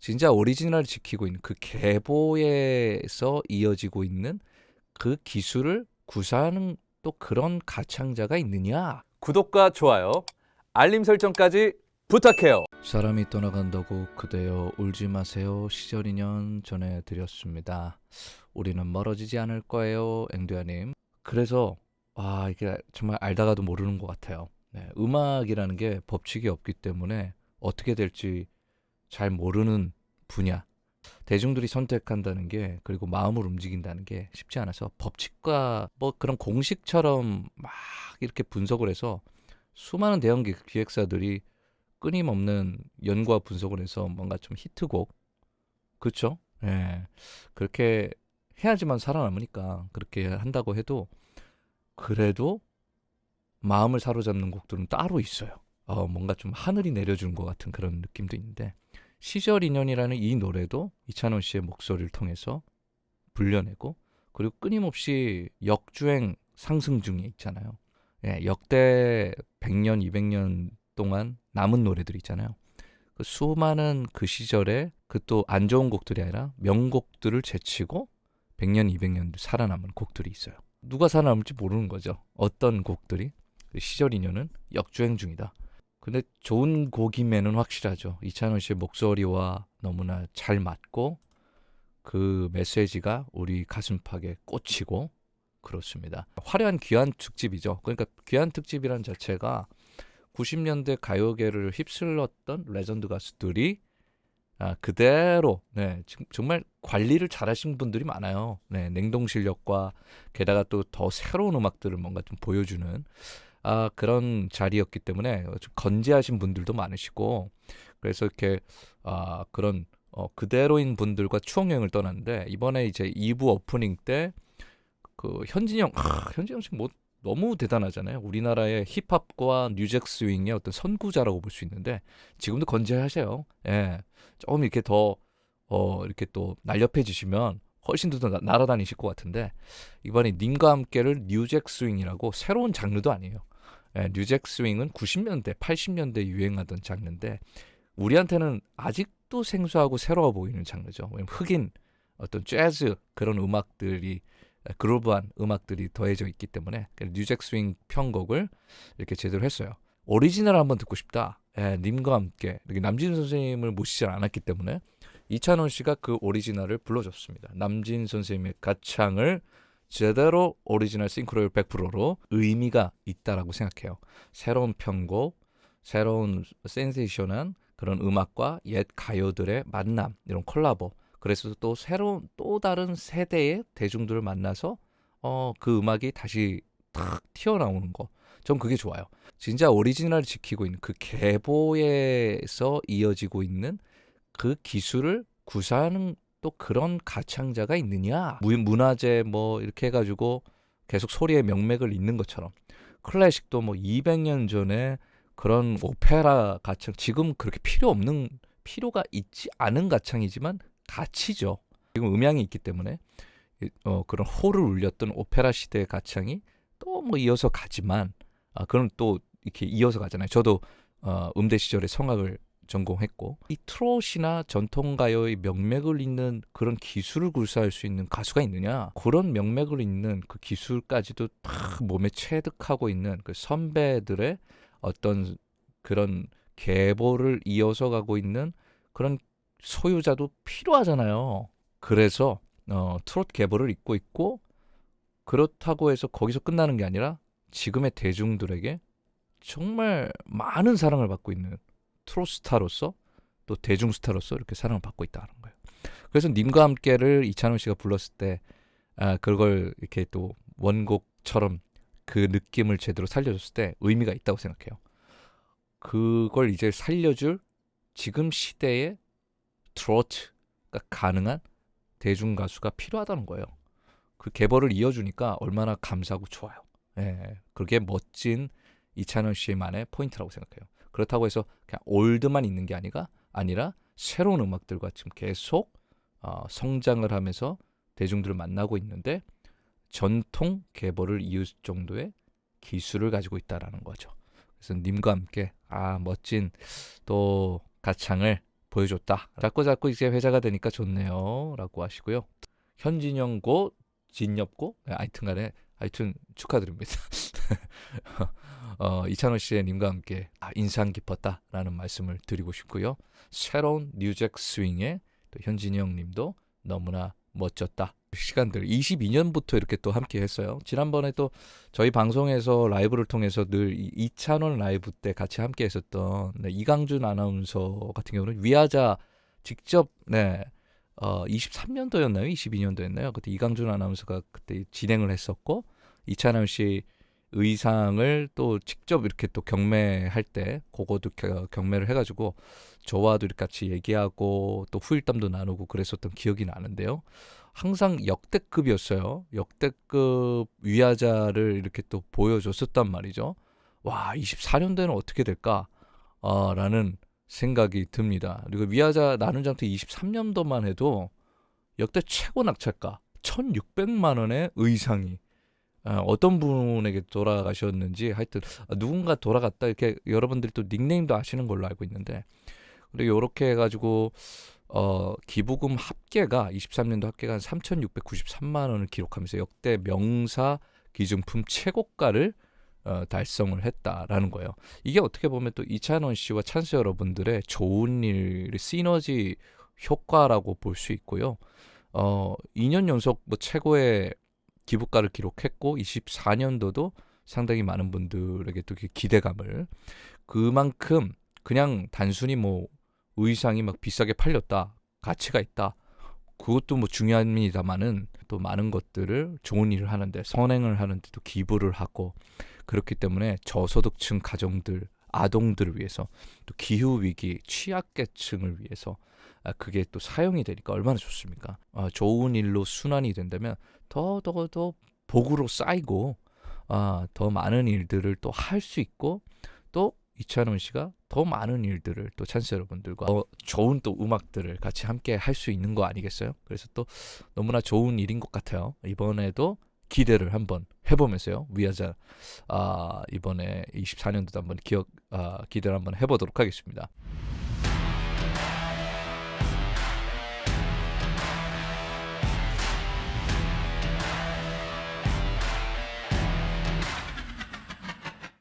진짜 오리지널을 지키고 있는 그 계보에서 이어지고 있는 그 기술을 구사하는 또 그런 가창자가 있느냐? 구독과 좋아요, 알림 설정까지 부탁해요. 사람이 떠나간다고 그대여 울지 마세요. 시절 인연 전해드렸습니다. 우리는 멀어지지 않을 거예요, 앵두야님. 그래서 아 이게 정말 알다가도 모르는 것 같아요. 네, 음악이라는 게 법칙이 없기 때문에 어떻게 될지 잘 모르는 분야. 대중들이 선택한다는 게 그리고 마음을 움직인다는 게 쉽지 않아서 법칙과 뭐 그런 공식처럼 막 이렇게 분석을 해서 수많은 대형 기- 기획사들이 끊임없는 연구와 분석을 해서 뭔가 좀 히트곡 그렇죠? 예. 그렇게 해야지만 살아남으니까 그렇게 한다고 해도 그래도 마음을 사로잡는 곡들은 따로 있어요. 어, 뭔가 좀 하늘이 내려주는 것 같은 그런 느낌도 있는데 시절 인연이라는 이 노래도 이찬원 씨의 목소리를 통해서 불려내고 그리고 끊임없이 역주행 상승 중에 있잖아요. 예, 역대 100년, 200년 동안 남은 노래들 있잖아요. 그 수많은 그 시절에 그 또 안 좋은 곡들이 아니라 명곡들을 제치고 100년, 200년 살아남은 곡들이 있어요. 누가 살아남을지 모르는 거죠. 어떤 곡들이 그 시절 인연은 역주행 중이다. 근데 좋은 곡임에는 확실하죠. 이찬원 씨의 목소리와 너무나 잘 맞고 그 메시지가 우리 가슴팍에 꽂히고 그렇습니다. 화려한 귀한 특집이죠. 그러니까 귀한 특집이라는 자체가 90년대 가요계를 휩쓸렀던 레전드 가수들이 아, 그대로 네, 정말 관리를 잘하신 분들이 많아요. 네, 냉동 실력과 게다가 또 더 새로운 음악들을 뭔가 좀 보여주는 아, 그런 자리였기 때문에 좀 건재하신 분들도 많으시고 그래서 이렇게 아, 그런 어, 그대로인 분들과 추억 여행을 떠났는데 이번에 이제 2부 오프닝 때 그 현진영 아, 현진영 씨뭐 너무 대단하잖아요. 우리나라의 힙합과 뉴잭 스윙의 어떤 선구자라고 볼 수 있는데 지금도 건재하세요. 예. 조금 이렇게 더 어, 이렇게 또 날렵해지시면 훨씬 더 나- 날아다니실 것 같은데 이번에 님과 함께를 뉴잭 스윙이라고 새로운 장르도 아니에요. 예, 뉴잭 스윙은 90년대, 80년대 유행하던 장르인데 우리한테는 아직도 생소하고 새로워 보이는 장르죠. 흑인 어떤 재즈 그런 음악들이 그루브한 음악들이 더해져 있기 때문에 뉴잭 스윙 편곡을 이렇게 제대로 했어요. 오리지널 한번 듣고 싶다. 예, 님과 함께 이렇게 남진 선생님을 모시지 않았기 때문에 이찬원 씨가 그 오리지널을 불러줬습니다. 남진 선생님의 가창을 제대로 오리지널 싱크로율 100%로 의미가 있다라고 생각해요. 새로운 편곡, 새로운 센세이션한 그런 음악과 옛 가요들의 만남, 이런 콜라보. 그래서 또 새로운 또 다른 세대의 대중들을 만나서 어, 그 음악이 다시 탁 튀어나오는 거. 전 그게 좋아요. 진짜 오리지널을 지키고 있는 그 계보에서 이어지고 있는 그 기술을 구사하는 또 그런 가창자가 있느냐? 무- 문화재 뭐 이렇게 해가지고 계속 소리의 명맥을 잇는 것처럼 클래식도 뭐 200년 전에 그런 오페라 가창 지금 그렇게 필요 없는 필요가 있지 않은 가창이지만 가치죠. 지금 음향이 있기 때문에 이- 어, 그런 호를 울렸던 오페라 시대의 가창이 또 뭐 이어서 가지만 아, 그럼 또 이렇게 이어서 가잖아요. 저도 어, 음대 시절에 성악을 전공했고 이 트롯이나 전통 가요의 명맥을 잇는 그런 기술을 구사할 수 있는 가수가 있느냐 그런 명맥을 잇는 그 기술까지도 다 몸에 체득하고 있는 그 선배들의 어떤 그런 계보를 이어서 가고 있는 그런 소유자도 필요하잖아요. 그래서 어, 트롯 계보를 잇고 있고 그렇다고 해서 거기서 끝나는 게 아니라 지금의 대중들에게 정말 많은 사랑을 받고 있는 트롯 스타로서 또 대중 스타로서 이렇게 사랑을 받고 있다는 거예요. 그래서 님과 함께를 이찬원 씨가 불렀을 때 아, 그걸 이렇게 또 원곡처럼 그 느낌을 제대로 살려줬을 때 의미가 있다고 생각해요. 그걸 이제 살려줄 지금 시대의 트로트가 가능한 대중 가수가 필요하다는 거예요. 그 계보를 이어주니까 얼마나 감사하고 좋아요. 예, 그게 멋진 이찬원 씨만의 포인트라고 생각해요. 그렇다고 해서 그냥 올드만 있는 게 아니라 아니라 새로운 음악들과 지금 계속 어, 성장을 하면서 대중들을 만나고 있는데 전통 계보를 이을 정도의 기술을 가지고 있다라는 거죠. 그래서 님과 함께 아 멋진 또 가창을 보여줬다. 자꾸 자꾸 이제 회자가 되니까 좋네요. 라고 하시고요. 현진영고 진엽고 네, 하여튼간에 하여튼 축하드립니다. 어, 이찬원 씨의 님과 함께 아, 인상 깊었다라는 말씀을 드리고 싶고요. 새로운 뉴잭 스윙의 또 현진영 님도 너무나 멋졌다. 시간들 22년부터 이렇게 또 함께 했어요. 지난번에 또 저희 방송에서 라이브를 통해서 늘 이- 이찬원 라이브 때 같이 함께 했었던 네, 이강준 아나운서 같은 경우는 위아자 직접 네. 어 23년도였나요? 22년도였나요? 그때 이강준 아나운서가 그때 진행을 했었고 이찬원 씨 의상을 또 직접 이렇게 또 경매할 때 그거도 겨- 경매를 해가지고 저와도 이렇게 같이 얘기하고 또 후일담도 나누고 그랬었던 기억이 나는데요. 항상 역대급이었어요. 역대급 위아자를 이렇게 또 보여줬었단 말이죠. 와, 24년도에는 어떻게 될까? 어, 라는 생각이 듭니다. 그리고 위아자 나눈 장터 23년도만 해도 역대 최고 낙찰가 1,600만 원의 의상이 아, 어떤 분에게 돌아가셨는지 하여튼 아, 누군가 돌아갔다 이렇게 여러분들이 또 닉네임도 아시는 걸로 알고 있는데 그리고 이렇게 해가지고 어, 기부금 합계가 23년도 합계가 한 3,693만 원을 기록하면서 역대 명사 기증품 최고가를 어, 달성을 했다라는 거예요. 이게 어떻게 보면 또 이찬원 씨와 찬스 여러분들의 좋은 일 시너지 효과라고 볼 수 있고요. 어, 2년 연속 뭐 최고의 기부가를 기록했고 24년도도 상당히 많은 분들에게 또 기대감을. 그만큼 그냥 단순히 뭐 의상이 막 비싸게 팔렸다 가치가 있다 그것도 뭐 중요합니다만은 또 많은 것들을 좋은 일을 하는데 선행을 하는데 또 기부를 하고 그렇기 때문에 저소득층 가정들 아동들을 위해서 또 기후 위기 취약계층을 위해서 아, 그게 또 사용이 되니까 얼마나 좋습니까? 아, 좋은 일로 순환이 된다면 더더 더 복으로 쌓이고 아, 더 많은 일들을 또 할 수 있고 또 이찬원 씨가 더 많은 일들을 또 찬스 여러분들과 더 좋은 또 음악들을 같이 함께 할 수 있는 거 아니겠어요? 그래서 또 너무나 좋은 일인 것 같아요. 이번에도 기대를 한번 해보면서요. 위아자 아, 이번에 24년도도 한번 기억 아, 기대를 한번 해보도록 하겠습니다.